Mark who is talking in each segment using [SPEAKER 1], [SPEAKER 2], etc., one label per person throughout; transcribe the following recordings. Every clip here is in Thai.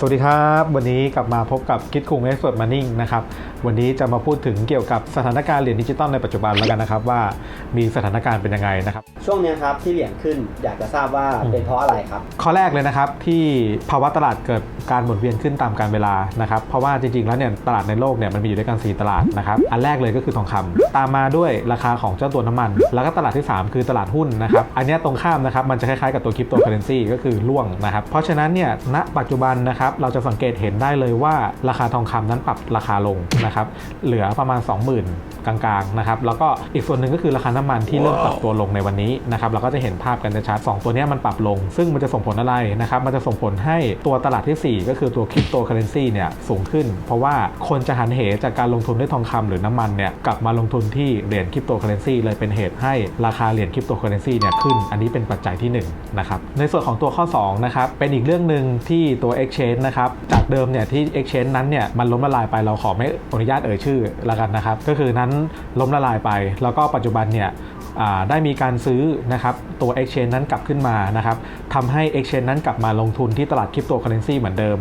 [SPEAKER 1] สวัสดีครับ วันนี้กลับมาพบกับคิดคุงเอ็กซ์เพรสมานิ่งนะครับวันนี้จะมาพูดถึงเกี่ยวกับสถานการณ์เหรียญดิจิตอลในปัจจุบันแล้วกันนะครับว่ามีสถานการณ์เป็นยังไงนะครับ
[SPEAKER 2] ช่วงเนี้ยครับที่เหรียญขึ้นอยากจะทราบว่าเป็นเพราะอะไรครับ
[SPEAKER 1] ข้อแรกเลยนะครับที่ภาวะตลาดเกิดการหมุนเวียนขึ้นตามการเวลานะครับเพราะว่าจริงๆแล้วเนี่ยตลาดในโลกเนี่ยมันมีอยู่ด้วยกัน 4 ตลาดนะครับอันแรกเลยก็คือทองคำตามมาด้วยราคาของเจ้าตัวน้ำมัน แล้วก็ตลาดที่ 3 คือตลาดหุ้นนะครับอันเนี้ยตรงข้ามนะครับมันจะคล้ายๆกับตัวคริปโตเคอเรนซีก็คือล่วงนะครับเพราะฉะนั้นเนี่ยณปัจจุบันนะครับเราจะสังเกตเห็นได้เลยว่าราคาทองคำนั้นปรับราคาลงนะครับเหลือประมาณ 20,000 กลางๆนะครับแล้วก็อีกส่วนหนึ่งก็คือราคาน้ำมันที่เริ่มปรับตัวลงในวันนี้นะครับเราก็จะเห็นภาพกันชัดสองตัวนี้มันปรับลง ซึ่งมันจะส่งผลอะไรนะครับมันจะส่งผลให้ตัวตลาดทีสี่4 ก็คือตัวคริปโตเคอเรนซีเนี่ยสูงขึ้น เพราะว่าคนจะหันเหจากการลงทุนด้วยทองคำหรือน้ำมันเนี่ยกลับมาลงทุนที่เหรียญคริปโตเคอเรนซีเลยเป็นเหตุให้ราคาเหรียญคริปโตเคอเรนซีเนี่ยขึ้น อันนี้เป็นปัจจัยที่1นะครับในส่วนของตัวข้อ2นะครับเป็นอีกเรื่องหนึ่งที่ตัว Exchange นะครับ จากเดิมเนี่ยที่ Exchange นั้นเนี่ยมันล้มละลายไปเราขอไม่อนุญาตเอ่ยชื่อละกันนะครับ ก็คือนั้นล้มละลายไป แล้วก็ปัจจุบันเนี่ยได้มีการซื้อนะครับตัว Exchange นั้นกลับขึ้นมานะครับทำให้ Exchange นั้นกลับมาลงทุนที่ตลาดคริปโตเคอเรนซีเหมือนเดิม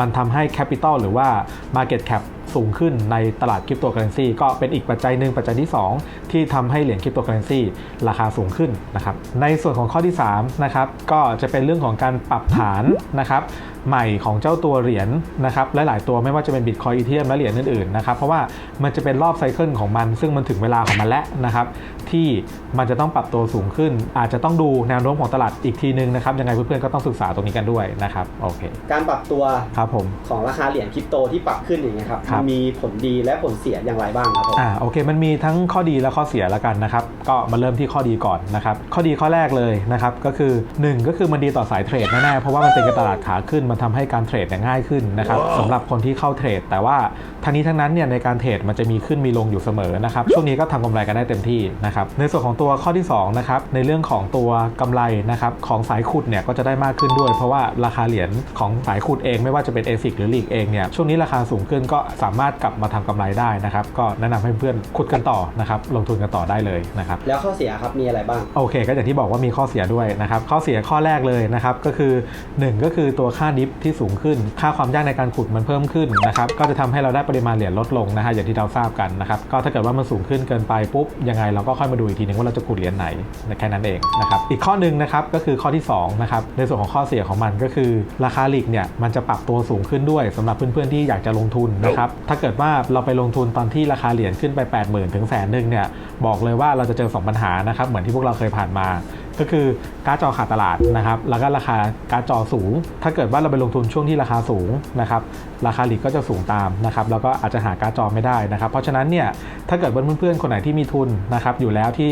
[SPEAKER 1] มันทำให้ Capital หรือว่า Market Cap สูงขึ้นในตลาดคริปโตเคอเรนซีก็เป็นอีกปัจจัยหนึ่งปัจจัยที่ 2 ที่ทำให้เหรียญคริปโตเคอเรนซีราคาสูงขึ้นนะครับในส่วนของข้อที่3นะครับก็จะเป็นเรื่องของการปรับฐานนะครับใหม่ของเจ้าตัวเหรียญนะครับหลาย ๆ ตัวไม่ว่าจะเป็น Bitcoin Ethereum และเหรียญอื่น ๆ นะครับ เพราะว่ามันจะเป็นรอบไซเคิลของมัน ซึ่งมันถึงเวลาของมันแล้วนะครับที่มันจะต้องปรับตัวสูงขึ้น อาจจะต้องดูแนวโน้มของตลาดอีกทีนึงนะครับยังไงเพื่อนๆก็ต้องศึกษาตรงนี้กันด้วยนะครับโอเค
[SPEAKER 2] การปรับตัว
[SPEAKER 1] ครับผม
[SPEAKER 2] ของราคาเหรียญคริปโตที่ปรับขึ้นอย่างเงี้ยครับ
[SPEAKER 1] ครับ
[SPEAKER 2] มันมีผลดีและผลเสียอย่างไรบ้างครับผม
[SPEAKER 1] อ่าโอเค มันมีทั้งข้อดีและข้อเสียแล้วกันนะครับ ก็มาเริ่มที่ข้อดีก่อนนะครับ ข้อดีข้อแรกเลยนะครับก็คือ 1 ก็คือมันดีต่อสายเทรดแน่ๆเพราะว่ามันเป็นตลาดขาขึ้นมันทำให้การเทรดเนี่ยง่ายขึ้นนะครับสำหรับคนที่เข้าเทรด แต่ว่าทั้งนี้ทั้งนั้นเนี่ยในการเทรดมันจะมีขึ้นมีลงอยู่เสมอนะครับช่วงนี้ก็ทำกำไรกันได้เต็มที่นะครับในส่วนของตัวข้อที่2นะครับในเรื่องของตัวกำไรนะครับของสายขุดเนี่ยก็จะได้มากขึ้นด้วย เพราะว่าราคาเหรียญของสายขุดเองไม่ว่าจะเป็น ASIC หรือ League เองเนี่ยช่วงนี้ราคาสูงขึ้นก็สามารถกลับมาทำกำไรได้นะครับก็แนะนำให้เพื่อนขุดกันต่อนะครับลงทุนกันต่อได้เลยนะครับ
[SPEAKER 2] แล้วข้อเสียครับมีอะไรบ้าง
[SPEAKER 1] โอเค ก็อย่างที่บอกว่ามีข้อเสียด้วยนะครับข้อเสียข้อแรกเลยนะครับก็คือ 1 ก็คือตัวค่าดิฟที่สูงขึ้น ค่าความยากในการขุดมันเพิ่มขึ้นนะครับก็จะทำให้เราได้ปริมาณเหรียญลดลงนะฮะอย่างที่เราทราบกันนะครับก็ถ้าเกิดว่ามันสูงขึ้นเกินไปปุ๊บยังไงเราก็ค่อยมาดูอีกทีนึงว่าเราจะขุดเหรียญไหนแค่นั้นเองนะครับอีกข้อหนึ่งนะครับก็คือข้อที่2นะครับในส่วนของข้อเสียของมันก็คือราคาหลีกเนี่ยมันจะปรับตัวสูงขึ้นด้วยสำหรับเพื่อนๆที่อยากจะลงทุนนะครับถ้าเกิดว่าเราไปลงทุนตอนที่ราคาเหรียญขึ้นไป 8 0,000 ถึงแสนหนึ่งเนี่ยบอกเลยว่าเราจะเจอสองปัญหานะครับเหมือนที่พวกเราเคยผ่านมา ก็คือการ์ดจอขาดตลาดนะครับแล้วก็ราคาการ์ดจอสูง ถ้าเกิดว่าเราไปลงทุนช่วงที่ราคาสูงนะครับราคาหลีกก็จะสูงตามนะครับแล้วก็อาจจะหาการ์ดจอไม่ได้นะครับ เพราะฉะนั้นเนี่ยถ้าเกิดว่าเพื่อนๆคนไหนที่มีทุนนะครับอยู่แล้วที่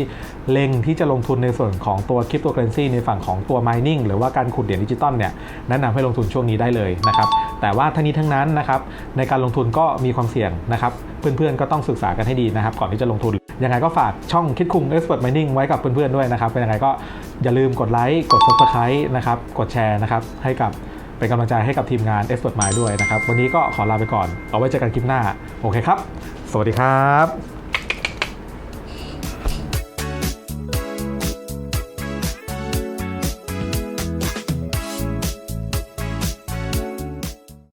[SPEAKER 1] เล็งที่จะลงทุนในส่วนของตัวคริปโตเคอเรนซีในฝั่งของตัว mining หรือว่าการขุดเหรียญดิจิตอลเนี่ยแนะนำให้ลงทุนช่วงนี้ได้เลยนะครับแต่ว่าทั้งนี้ทั้งนั้นนะครับในการลงทุนก็มีความเสี่ยงนะครับ เพื่อนๆ ก็ต้องศึกษากันให้ดีนะครับ ก่อนที่จะลงทุน ยังไงก็ฝากช่องคิดคุม Expert Mining ไว้กับเพื่อนๆ ด้วยนะครับ เป็นยังไงก็อย่าลืมกดไลค์ กด Subscribe นะครับ กดแชร์นะครับ ให้กับเป็นกำลังใจให้กับทีมงาน Expert Mind ด้วยนะครับ วันนี้ก็ขอลาไปก่อน เอาไว้เจอกันคลิปหน้า โอเคครับ สวัสดีครับ